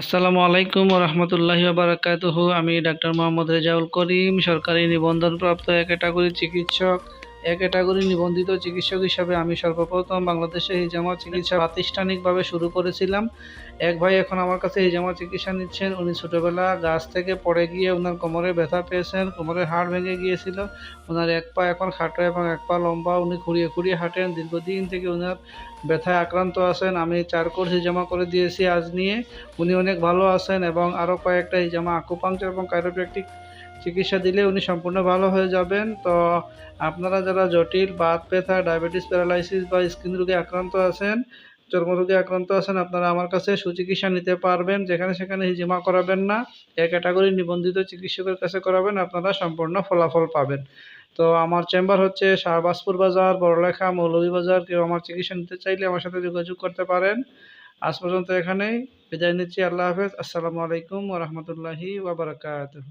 আসসালামু আলাইকুম রহমতুল্লাহি বারাকাতুহ আমি ডাক্তার মোহাম্মদ রেজাউল করিম সরকারি নিবন্ধনপ্রাপ্ত এক ক্যাটাগরি চিকিৎসক। এক ক্যাটাগরি নিবন্ধিত চিকিৎসক হিসাবে আমি সর্বপ্রথম বাংলাদেশে হিজামা চিকিৎসা প্রাতিষ্ঠানিকভাবে শুরু করেছিলাম। এক ভাই এখন আমার কাছে হিজামা চিকিৎসা নিচ্ছেন। উনি ছোটোবেলা গাছ থেকে পড়ে গিয়ে ওনার কোমরে ব্যথা পেয়েছেন কোমরের হাড় ভেঙে গিয়েছিল। ওনার এক পা এখন খাটো এবং এক পা লম্বা। উনি খুঁড়িয়ে খুঁড়িয়ে হাঁটেন। দীর্ঘদিন থেকে ওনার ব্যথায় আক্রান্ত আছেন। আমি চার কোর্স হিজামা করে দিয়েছি আজ নিয়ে। উনি অনেক ভালো আছেন এবং আরও কয়েকটা হিজামা আকুপাংচার এবং কাইরোপ্র্যাকটিক চিকিৎসা দিলে উনি সম্পূর্ণ ভালো হয়ে যাবেন। তো আপনারা যারা জটিল, বাত ব্যথা, ডায়াবেটিস, প্যারালাইসিস বা স্কিন রোগে আক্রান্ত আছেন চর্মরোগে আক্রান্ত আছেন, আপনারা আমার কাছে সুচিকিৎসা নিতে পারবেন। যেখানে সেখানে হিজিমা করাবেন না। এ ক্যাটাগরি নিবন্ধিত চিকিৎসকের কাছে করাবেন, আপনারা সম্পূর্ণ ফলাফল পাবেন। তো আমার চেম্বার হচ্ছে শাহবাজপুর বাজার, বড়লেখা মৌলভীবাজার কেউ আমার চিকিৎসা নিতে চাইলে আমার সাথে যোগাযোগ করতে পারেন। আজ পর্যন্ত এখানেই। বিদায় নিচ্ছি। আল্লাহ হাফেজ। আসসালামু আলাইকুম ওরহমতুল্লাহি ওবরাকাতুহ